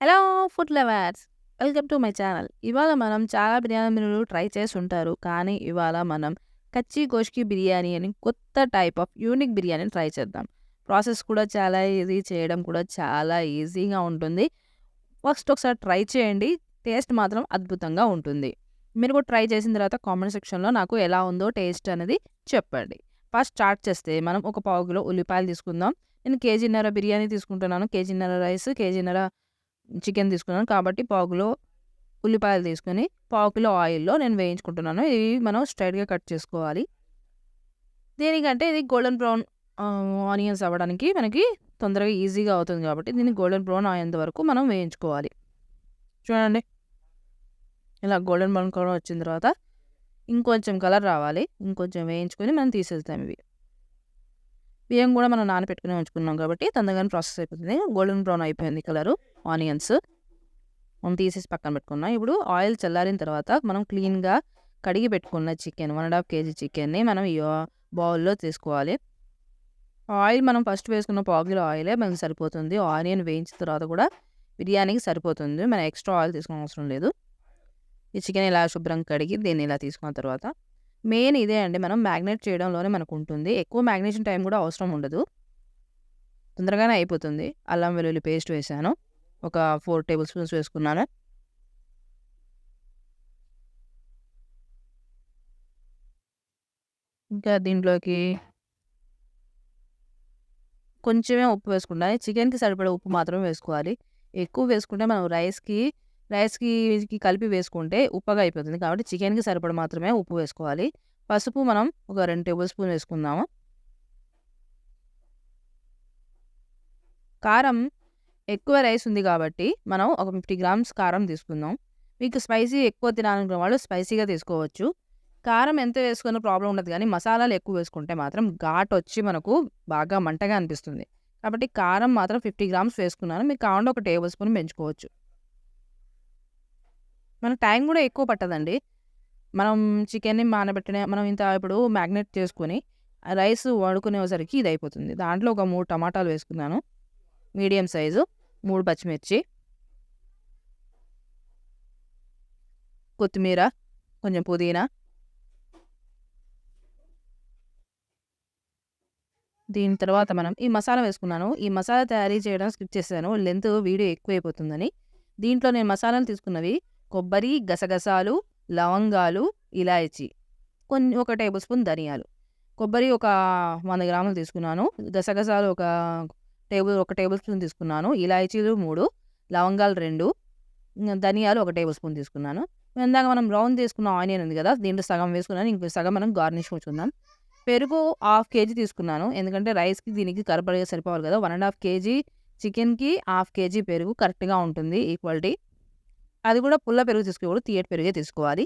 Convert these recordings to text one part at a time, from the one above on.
Hello food lovers! Welcome to my channel. ఇవాళ మనం చాలా బిర్యానీ మీరు ట్రై చేసి ఉంటారు. కానీ ఇవాళ మనం కచ్చి గోష్కి బిర్యానీ అని కొత్త టైప్ ఆఫ్ యూనిక్ బిర్యానీని ట్రై చేద్దాం. ప్రాసెస్ కూడా చాలా ఈజీ చేయడం కూడా చాలా ఈజీగా ఉంటుంది. ఫస్ట్ ఒకసారి ట్రై చేయండి. టేస్ట్ మాత్రం అద్భుతంగా ఉంటుంది. మీరు కూడా ట్రై చేసిన తర్వాత కామెంట్ సెక్షన్లో నాకు ఎలా ఉందో టేస్ట్ అనేది చెప్పండి. ఫస్ట్ స్టార్ట్ చేస్తే మనం ఒక పావు కిలో ఉల్లిపాయలు తీసుకుందాం. నేను కేజీన్నర బిర్యానీ తీసుకుంటున్నాను. కేజీన్నర రైస్ కేజీన్నర చికెన్ తీసుకున్నాను. కాబట్టి పావుకిలో ఉల్లిపాయలు తీసుకొని పావు కిలో ఆయిల్లో నేను వేయించుకుంటున్నాను. ఇవి మనం స్ట్రైట్గా కట్ చేసుకోవాలి. దేనికంటే ఇది గోల్డెన్ బ్రౌన్ ఆనియన్స్ అవ్వడానికి మనకి తొందరగా ఈజీగా అవుతుంది కాబట్టి దీన్ని గోల్డెన్ బ్రౌన్ అయ్యేంత వరకు మనం వేయించుకోవాలి. చూడండి. ఇలా గోల్డెన్ బ్రౌన్ కలర్ వచ్చిన తర్వాత ఇంకొంచెం కలర్ రావాలి. ఇంకొంచెం వేయించుకొని మనం తీసేస్తాం ఇవి. బియ్యం కూడా మనం నానబెట్టుకుని ఉంచుకున్నాం కాబట్టి తొందరగానే ప్రాసెస్ అయిపోతుంది. గోల్డెన్ బ్రౌన్ అయిపోయింది కలరు. ఆనియన్స్. మనం తీసేసి పక్కన పెట్టుకున్నాం. ఇప్పుడు ఆయిల్ చల్లారిన తర్వాత మనం క్లీన్గా కడిగి పెట్టుకున్న chicken one and half KG చికెన్ని మనం ఈ బౌల్లో తీసుకోవాలి. ఆయిల్ మనం ఫస్ట్ వేసుకున్న పావు ఆయిలే మనకి సరిపోతుంది. ఆనియన్ వేయించిన తర్వాత కూడా బిర్యానీకి సరిపోతుంది. మనం ఎక్స్ట్రా ఆయిల్ తీసుకోవడం అవసరం లేదు. ఈ చికెన్ ఇలా శుభ్రం కడిగి దీన్ని ఇలా తీసుకున్న తర్వాత మెయిన్ ఇదే అండి. మనం మ్యాగ్నేట్ చేయడంలోనే మనకు ఉంటుంది. ఎక్కువ మ్యాగ్నేషన్ టైం కూడా అవసరం ఉండదు. తొందరగానే అయిపోతుంది. అల్లం వెల్లుల్లి పేస్ట్ వేసాను. ఒక ఫోర్ టేబుల్ స్పూన్స్ వేసుకున్నాను. ఇంకా దీంట్లోకి కొంచెమే ఉప్పు వేసుకుంటాను చికెన్కి సరిపడే ఉప్పు మాత్రమే వేసుకోవాలి. ఎక్కువ వేసుకుంటే మనం రైస్కి రైస్కి కలిపి వేసుకుంటే ఉప్పగా అయిపోతుంది కాబట్టి చికెన్కి సరిపడ మాత్రమే ఉప్పు వేసుకోవాలి. పసుపు మనం ఒక రెండు టేబుల్ స్పూన్ వేసుకుందాము. కారం ఎక్కువ రైస్ ఉంది కాబట్టి మనం ఒక ఫిఫ్టీ గ్రామ్స్ కారం తీసుకుందాం. మీకు స్పైసీ ఎక్కువ తినాలనుకున్న వాళ్ళు స్పైసీగా తీసుకోవచ్చు. కారం ఎంత వేసుకున్న ప్రాబ్లం ఉండదు కానీ మసాలాలు ఎక్కువ వేసుకుంటే మాత్రం ఘాట్ వచ్చి మనకు బాగా మంటగా అనిపిస్తుంది. కాబట్టి కారం మాత్రం ఫిఫ్టీ గ్రామ్స్ వేసుకున్నాను. మీకు కావాలంటే ఒక టేబుల్ స్పూన్ పెంచుకోవచ్చు. మనకు టైం కూడా ఎక్కువ పట్టదండి. మనం చికెన్ని మానబెట్టిన మనం ఇంత ఇప్పుడు మ్యాగ్నెట్ చేసుకొని రైస్ వండుకునేసరికి ఇది అయిపోతుంది. దాంట్లో ఒక మూడు టమాటాలు వేసుకున్నాను. Medium size. మూడు పచ్చిమిర్చి కొత్తిమీర కొంచెం పుదీనా దీని తర్వాత మనం ఈ మసాలా వేసుకున్నాను. ఈ మసాలా తయారీ చేయడం స్కిప్ చేశాను. లెంత్ వీడియో ఎక్కువైపోతుందని. దీంట్లో నేను మసాలాలు తీసుకున్నవి కొబ్బరి గసగసాలు లవంగాలు ఇలాయచి కొన్ని ఒక టేబుల్ స్పూన్ ధనియాలు. కొబ్బరి ఒక వంద గ్రాములు తీసుకున్నాను. గసగసాలు ఒక టేబుల్ ఒక టేబుల్ స్పూన్ తీసుకున్నాను. ఇలాచీలు మూడు లవంగాలు రెండు ధనియాలు ఒక టేబుల్ స్పూన్ తీసుకున్నాను. ఇందాక మనం బ్రౌన్ తీసుకున్న ఆనియన్ ఉంది కదా దీంట్లో సగం వేసుకున్నాను. ఇంకో సగం మనం గార్నిష్ ఉంచుకుందాం పెరుగు హాఫ్ కేజీ తీసుకున్నాను. ఎందుకంటే రైస్కి దీనికి కరపడిగా సరిపోవాలి కదా. వన్ అండ్ హాఫ్ కేజీ చికెన్కి హాఫ్ కేజీ పెరుగు కరెక్ట్గా ఉంటుంది ఈక్వాలిటీ. అది కూడా పుల్ల పెరుగు తీసుకోకూడదు తీయటి పెరుగే తీసుకోవాలి.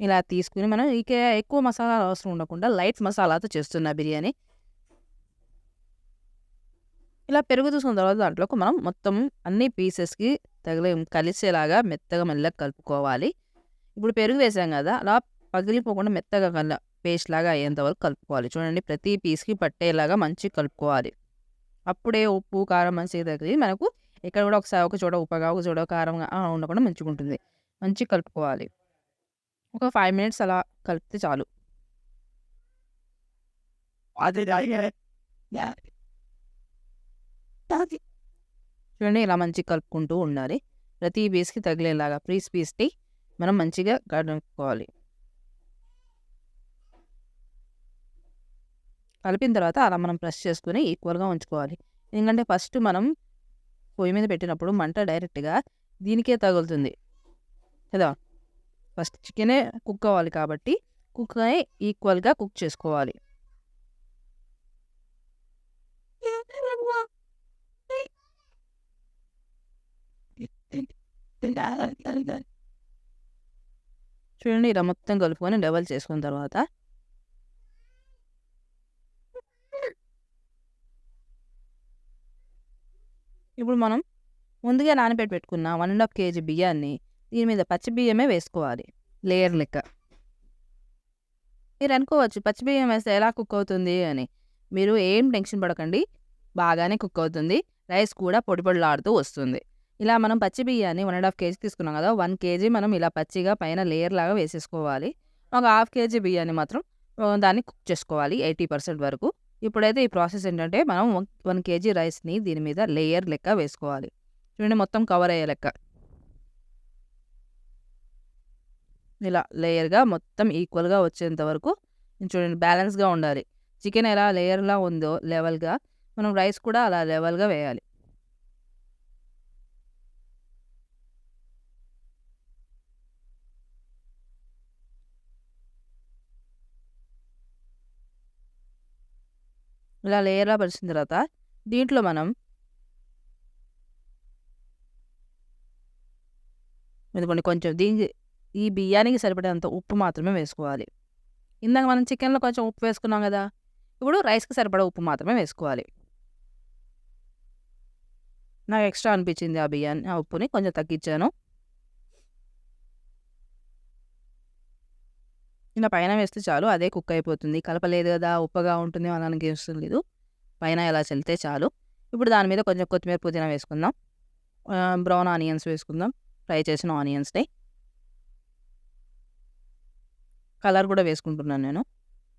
ఇలా తీసుకుని మనం ఇక ఎక్కువ మసాలా అవసరం ఉండకుండా లైట్ మసాలాతో చేస్తున్న బిర్యానీ. ఇలా పెరుగు తీసుకున్న తర్వాత దాంట్లోకి మనం మొత్తం అన్ని పీసెస్కి తగిలే కలిసేలాగా మెత్తగా మెల్లగా కలుపుకోవాలి. ఇప్పుడు పెరుగు వేసాం కదా అలా పగిలిపోకుండా మెత్తగా కల పేస్ట్ లాగా అయ్యేంత వరకు కలుపుకోవాలి. చూడండి ప్రతి పీస్కి పట్టేలాగా మంచిగా కలుపుకోవాలి. అప్పుడే ఉప్పు కారం మంచిగా తగ్గి మనకు ఇక్కడ కూడా ఒకసారి ఒక చోట ఉప్పగా ఒక చోట కారంగా ఉండకుండా మంచిగా ఉంటుంది. మంచిగా కలుపుకోవాలి. ఒక ఫైవ్ మినిట్స్ అలా కలిపితే చాలు. చూడండి ఇలా మంచిగా కలుపుకుంటూ ఉండాలి. ప్రతి పీస్కి తగిలేలాగా పీస్ పీస్ని మనం మంచిగా కలుపుకోవాలి కలిపిన తర్వాత అలా మనం ప్రెస్ చేసుకుని ఈక్వల్గా ఉంచుకోవాలి. ఎందుకంటే ఫస్ట్ మనం పొయ్యి మీద పెట్టినప్పుడు మంట డైరెక్ట్గా దీనికే తగులుతుంది. కదా? ఫస్ట్ చికెనే కుక్ అవ్వాలి కాబట్టి కుక్ ఈక్వల్గా కుక్ చేసుకోవాలి. చూడండి ఇలా మొత్తం కలుపుకొని డబల్ చేసుకున్న తర్వాత ఇప్పుడు మనం ముందుగా నానబెట్టి పెట్టుకున్న వన్ అండ్ హాఫ్ కేజీ బియ్యాన్ని దీని మీద పచ్చి బియ్యమే వేసుకోవాలి లేయర్ లెక్క. మీరు అనుకోవచ్చు పచ్చి బియ్యం వేస్తే ఎలా కుక్ అవుతుంది అని. మీరు ఏం టెన్షన్ పడకండి బాగానే కుక్ అవుతుంది రైస్ కూడా పొడి పొడిలాడుతూ వస్తుంది. ఇలా మనం పచ్చి బియ్యాన్ని వన్ అండ్ హాఫ్ కేజీ తీసుకున్నాం కదా వన్ కేజీ మనం ఇలా పచ్చిగా పైన లేయర్ లాగా వేసేసుకోవాలి. ఒక హాఫ్ కేజీ బియ్యాన్ని మాత్రం దాన్ని కుక్ చేసుకోవాలి ఎయిటీ పర్సెంట్ వరకు. ఇప్పుడైతే ఈ ప్రాసెస్ ఏంటంటే మనం వన్ వన్ కేజీ రైస్ని దీని మీద లేయర్ లెక్క వేసుకోవాలి. చూడండి మొత్తం కవర్ అయ్యే లెక్క. ఇలా లేయర్గా మొత్తం ఈక్వల్గా వచ్చేంత వరకు చూడండి బ్యాలెన్స్గా ఉండాలి. చికెన్ ఎలా లేయర్లా ఉందో లెవెల్గా మనం రైస్ కూడా అలా లెవెల్గా వేయాలి. ఇలా లేయర్లా పరిచిన తర్వాత దీంట్లో మనం ఇదిగోండి కొంచెం దీనికి ఈ బియ్యానికి సరిపడేంత ఉప్పు మాత్రమే వేసుకోవాలి. ఇందాక మనం చికెన్లో కొంచెం ఉప్పు వేసుకున్నాం కదా ఇప్పుడు రైస్కి సరిపడే ఉప్పు మాత్రమే వేసుకోవాలి. నాకు ఎక్స్ట్రా అనిపించింది ఆ బియ్యాన్ని ఆ ఉప్పుని కొంచెం తగ్గించాను. ఇలా పైన వేస్తే చాలు అదే కుక్ అయిపోతుంది. కలపలేదు కదా ఉప్పగా ఉంటుంది అనడానికి అవసరం లేదు. పైన ఇలా చల్లితే చాలు. ఇప్పుడు దాని మీద కొంచెం కొత్తిమీర పుదీనా వేసుకుందాం. బ్రౌన్ ఆనియన్స్ వేసుకుందాం. ఫ్రై చేసిన ఆనియన్స్ని. కలర్ కూడా వేసుకుంటున్నాను నేను.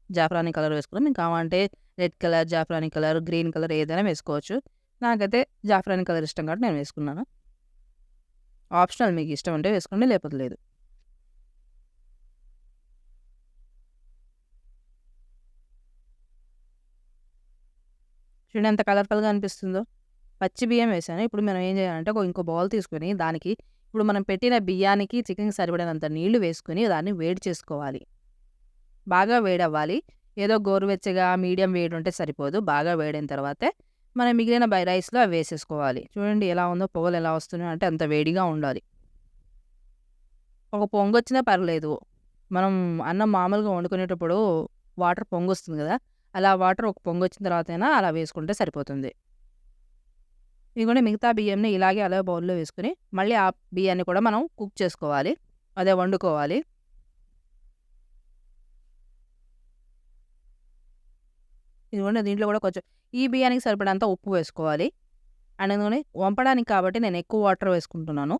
జాఫ్రానీ కలర్ వేసుకున్నాం మీకు కావాలంటే రెడ్ కలర్ జాఫ్రానీ కలర్ గ్రీన్ కలర్ ఏదైనా వేసుకోవచ్చు. నాకైతే జాఫ్రానీ కలర్ ఇష్టం కాబట్టి నేను వేసుకున్నాను. ఆప్షనల్ మీకు ఇష్టం ఉంటే వేసుకోండి లేకపోతే లేదు. చూడండి ఎంత కలర్ఫుల్గా అనిపిస్తుందో. పచ్చి బియ్యం వేసాను. ఇప్పుడు మనం ఏం చేయాలంటే ఒక ఇంకో బౌల్ తీసుకొని దానికి ఇప్పుడు మనం పెట్టిన బియ్యానికి చికెన్కి సరిపడినంత నీళ్ళు వేసుకుని దాన్ని వేడి చేసుకోవాలి. బాగా వేడవ్వాలి. ఏదో గోరువెచ్చగా మీడియం వేడి ఉంటే సరిపోదు. బాగా వేడిన తర్వాతే మనం మిగిలిన బై రైస్లో అవి వేసేసుకోవాలి. చూడండి ఎలా ఉందో పొగలు ఎలా వస్తున్నాయో అంటే అంత వేడిగా ఉండాలి. ఒక పొంగు వచ్చినా పర్లేదు. మనం అన్నం మామూలుగా వండుకునేటప్పుడు వాటర్ పొంగు వస్తుంది కదా. అలా వాటర్ ఒక పొంగు వచ్చిన తర్వాతైనా అలా వేసుకుంటే సరిపోతుంది. ఇదిగోండి మిగతా బియ్యంని ఇలాగే అలా బౌల్లో వేసుకుని మళ్ళీ ఆ బియ్యాన్ని కూడా మనం కుక్ చేసుకోవాలి. అదే వండుకోవాలి. ఇదిగోండి దీంట్లో కూడా కొంచెం ఈ బియ్యానికి సరిపడంత ఉప్పు వేసుకోవాలి. అండ్ ఎందుకంటే వంపడానికి కాబట్టి నేను ఎక్కువ వాటర్ వేసుకుంటున్నాను.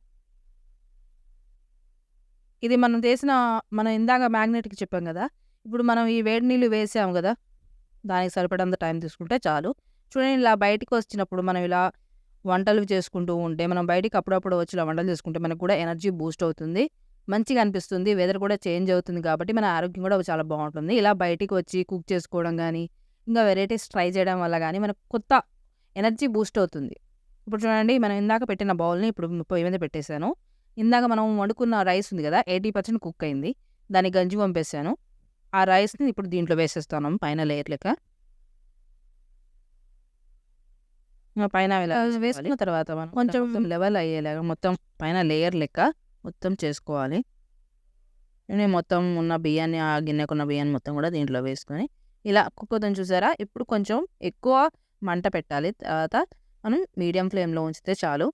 ఇది మనం చేసిన మనం ఇందాక మ్యాగ్నెట్కి చెప్పాం కదా. ఇప్పుడు మనం ఈ వేడి నీళ్ళు వేసాము కదా. దానికి సరిపడంత టైం తీసుకుంటే చాలు. చూడండి ఇలా బయటికి వచ్చినప్పుడు మనం ఇలా వంటలు చేసుకుంటూ ఉంటే మనం బయటికి అప్పుడప్పుడు వచ్చి ఇలా వంటలు చేసుకుంటే మనకు కూడా ఎనర్జీ బూస్ట్ అవుతుంది. మంచిగా అనిపిస్తుంది. వెదర్ కూడా చేంజ్ అవుతుంది కాబట్టి మన ఆరోగ్యం కూడా చాలా బాగుంటుంది. ఇలా బయటికి వచ్చి కుక్ చేసుకోవడం కానీ ఇంకా వెరైటీస్ ట్రై చేయడం వల్ల కానీ మనకు కొత్త ఎనర్జీ బూస్ట్ అవుతుంది. ఇప్పుడు చూడండి మనం ఇందాక పెట్టిన బౌల్ని ఇప్పుడు పొయ్యి మీద పెట్టేశాను. ఇందాక మనం వండుకున్న రైస్ ఉంది కదా ఎయిటీ పర్సెంట్ కుక్ అయింది. దాన్ని గంజి పంపేశాను. ఆ రైస్ని ఇప్పుడు దీంట్లో వేసేస్తాను పైన లేయర్ లెక్క. పైన వేసుకున్న తర్వాత మనం కొంచెం లెవెల్ అయ్యేలాగా మొత్తం పైన లేయర్ లెక్క మొత్తం చేసుకోవాలి. నేను మొత్తం ఉన్న బియ్యాన్ని ఆ గిన్నెకున్న బియ్యాన్ని మొత్తం కూడా దీంట్లో వేసుకొని ఇలా కుక్ అవుతుంది చూసారా? ఇప్పుడు కొంచెం ఎక్కువ మంట పెట్టాలి. తర్వాత మనం మీడియం ఫ్లేమ్లో ఉంచితే చాలు.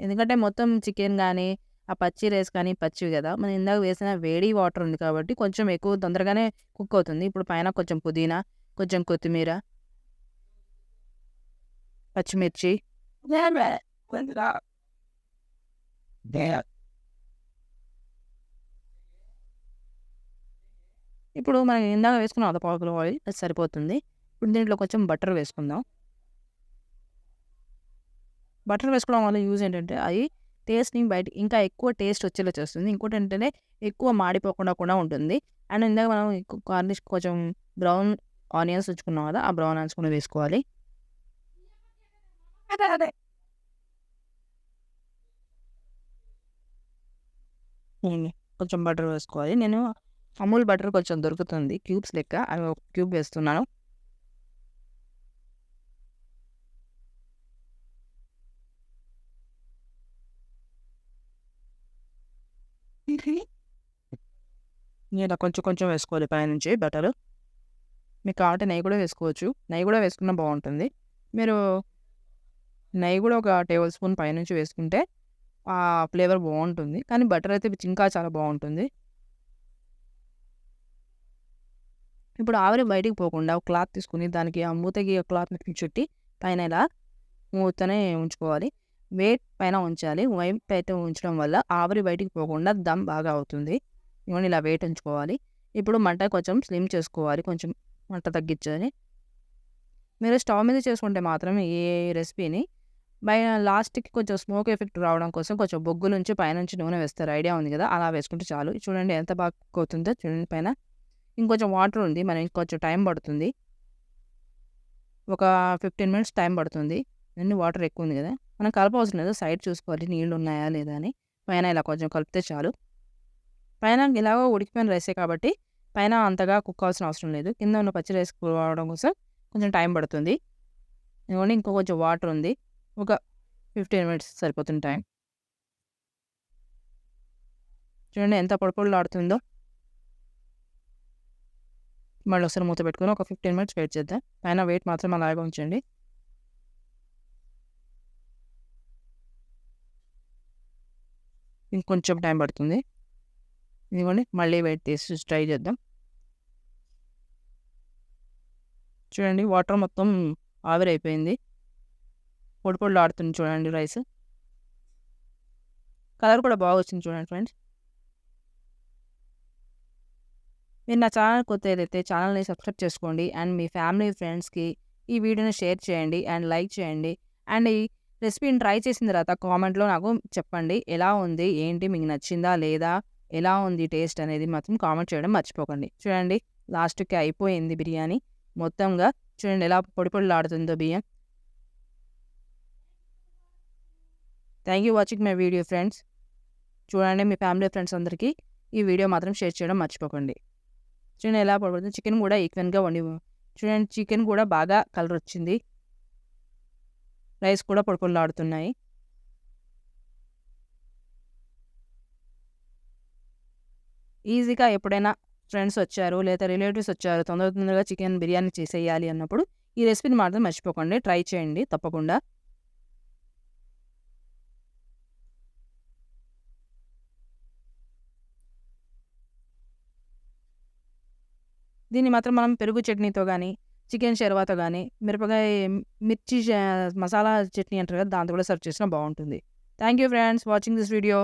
ఎందుకంటే మొత్తం చికెన్ కానీ ఆ పచ్చి రైస్ కానీ పచ్చివి కదా! మనం ఇందాక వేసిన వేడి వాటర్ ఉంది కాబట్టి కొంచెం ఎక్కువ తొందరగానే కుక్ అవుతుంది. ఇప్పుడు పైన కొంచెం పుదీనా కొంచెం కొత్తిమీర పచ్చిమిర్చి. ఇప్పుడు మనం ఇందాక వేసుకున్న అర్ధ పావు కిలో ఆయిల్ అది సరిపోతుంది. ఇప్పుడు దీంట్లో కొంచెం బటర్ వేసుకుందాం. బటర్ వేసుకోవడం వల్ల యూజ్ ఏంటంటే అది టేస్ట్ని బయట ఇంకా ఎక్కువ టేస్ట్ వచ్చేలా చేస్తుంది. ఇంకోటి ఏంటంటే ఎక్కువ మాడిపోకుండా కూడా ఉంటుంది. అండ్ ఇందాక మనం గార్నిష్ కొంచెం బ్రౌన్ ఆనియన్స్ ఉంచుకున్నాం కదా ఆ బ్రౌన్ ఆనియన్స్ కూడా వేసుకోవాలి. కొంచెం బటర్ వేసుకోవాలి. నేను అమూల్ బటర్ కొంచెం దొరుకుతుంది క్యూబ్స్ లెక్క. అవి ఒక క్యూబ్ వేస్తున్నాను. ఇలా కొంచెం కొంచెం వేసుకోవాలి పైనుంచి బటర్. మీకు కావాలంటే నెయ్యి కూడా వేసుకోవచ్చు. నెయ్యి కూడా వేసుకున్నా బాగుంటుంది మీరు నెయ్యి కూడా ఒక టేబుల్ స్పూన్ పైనుంచి వేసుకుంటే ఆ ఫ్లేవర్ బాగుంటుంది కానీ బటర్ అయితే ఇంకా చాలా బాగుంటుంది ఇప్పుడు ఆవిరి బయటికి పోకుండా ఒక క్లాత్ తీసుకుని దానికి ఆ మూతకి క్లాత్ చుట్టి పైన ఇలా మూతనే ఉంచుకోవాలి. వెయిట్ పైన ఉంచాలి. వైప్ అయితే ఉంచడం వల్ల ఆవిరి బయటికి పోకుండా దమ్ బాగా అవుతుంది. ఇవన్నీ ఇలా వెయిట్ ఉంచుకోవాలి ఇప్పుడు మంట కొంచెం స్లిమ్ చేసుకోవాలి. కొంచెం మంట తగ్గించాలి మీరు స్టవ్ మీద చేసుకుంటే మాత్రం ఈ రెసిపీని. బై లాస్ట్కి కొంచెం స్మోక్ ఎఫెక్ట్ రావడం కోసం కొంచెం బొగ్గు నుంచి పైనుంచి నూనె వేస్తారు. ఐడియా ఉంది కదా? అలా వేసుకుంటే చాలు. చూడండి ఎంత బాగా అవుతుందో చూడండి పైన. ఇంకొంచెం వాటర్ ఉంది. మనం ఇంకొంచెం టైం పడుతుంది. ఒక ఫిఫ్టీన్ మినిట్స్ టైం పడుతుంది. అన్ని వాటర్ ఎక్కువ ఉంది కదా? మనం కలపవసరం లేదు. సైడ్ చూసుకోవాలి. నీళ్ళు ఉన్నాయా లేదా అని. పైన ఇలా కొంచెం కలిపితే చాలు. పైన ఇలాగో ఉడికిపోయిన రైసే కాబట్టి పైన అంతగా కుక్ అవ్వాల్సిన అవసరం లేదు. కింద ఉన్న పచ్చి రైస్ రావడం కోసం కొంచెం టైం పడుతుంది. ఇదిగోండి ఇంకో కొంచెం వాటర్ ఉంది. ఒక ఫిఫ్టీన్ మినిట్స్ సరిపోతుంది టైం. చూడండి ఎంత పొడి ఆడుతుందో మళ్ళీ ఒకసారి మూత పెట్టుకుని ఒక ఫిఫ్టీన్ మినిట్స్ వెయిట్ చేద్దాం. పైన వెయిట్ మాత్రం అలాగే ఉంచండి. ఇంకొంచెం టైం పడుతుంది. ఇదిగోండి మళ్ళీ వెయిట్ తీసి ట్రై చేద్దాం. చూడండి వాటర్ మొత్తం ఆవిరైపోయింది. పొడి పొడిలో ఆడుతుంది చూడండి రైస్. కలర్ కూడా బాగా వచ్చింది చూడండి ఫ్రెండ్స్. మీరు నా ఛానల్ కొత్త ఏదైతే ఛానల్ని సబ్స్క్రైబ్ చేసుకోండి అండ్ మీ ఫ్యామిలీ ఫ్రెండ్స్కి ఈ వీడియోని షేర్ చేయండి అండ్ లైక్ చేయండి. అండ్ ఈ రెసిపీని ట్రై చేసిన తర్వాత కామెంట్లో నాకు చెప్పండి ఎలా ఉంది ఏంటి మీకు నచ్చిందా లేదా? ఎలా ఉంది టేస్ట్ అనేది మాత్రం కామెంట్ చేయడం మర్చిపోకండి. చూడండి లాస్ట్కి అయిపోయింది బిర్యానీ. మొత్తంగా చూడండి ఎలా పొడి పొడిలాడుతుందో బియ్యం. Thank you watching my video friends చూడండి మీ ఫ్యామిలీ ఫ్రెండ్స్ అందరికీ ఈ వీడియో మాత్రం షేర్ చేయడం మర్చిపోకండి. చూడండి ఎలా పొడిపడుతుంది చికెన్ కూడా ఈక్వెన్గా వండి చూడండి చికెన్ కూడా బాగా కలర్ వచ్చింది. రైస్ కూడా పొడి ఈజీగా ఎప్పుడైనా ఫ్రెండ్స్ వచ్చారు లేదా రిలేటివ్స్ వచ్చారు తొందర తొందరగా చికెన్ బిర్యానీ చేసేయాలి అన్నప్పుడు ఈ రెసిపీని మాత్రం మర్చిపోకండి. ట్రై చేయండి తప్పకుండా. దీన్ని మాత్రం మనం పెరుగు చట్నీతో కానీ చికెన్ షెర్వాతో కానీ మిరపకాయ మిర్చి మసాలా చట్నీ అంటారు కదా దాంతో కూడా సర్వ్ చేసినా బాగుంటుంది. Thank you friends watching this video.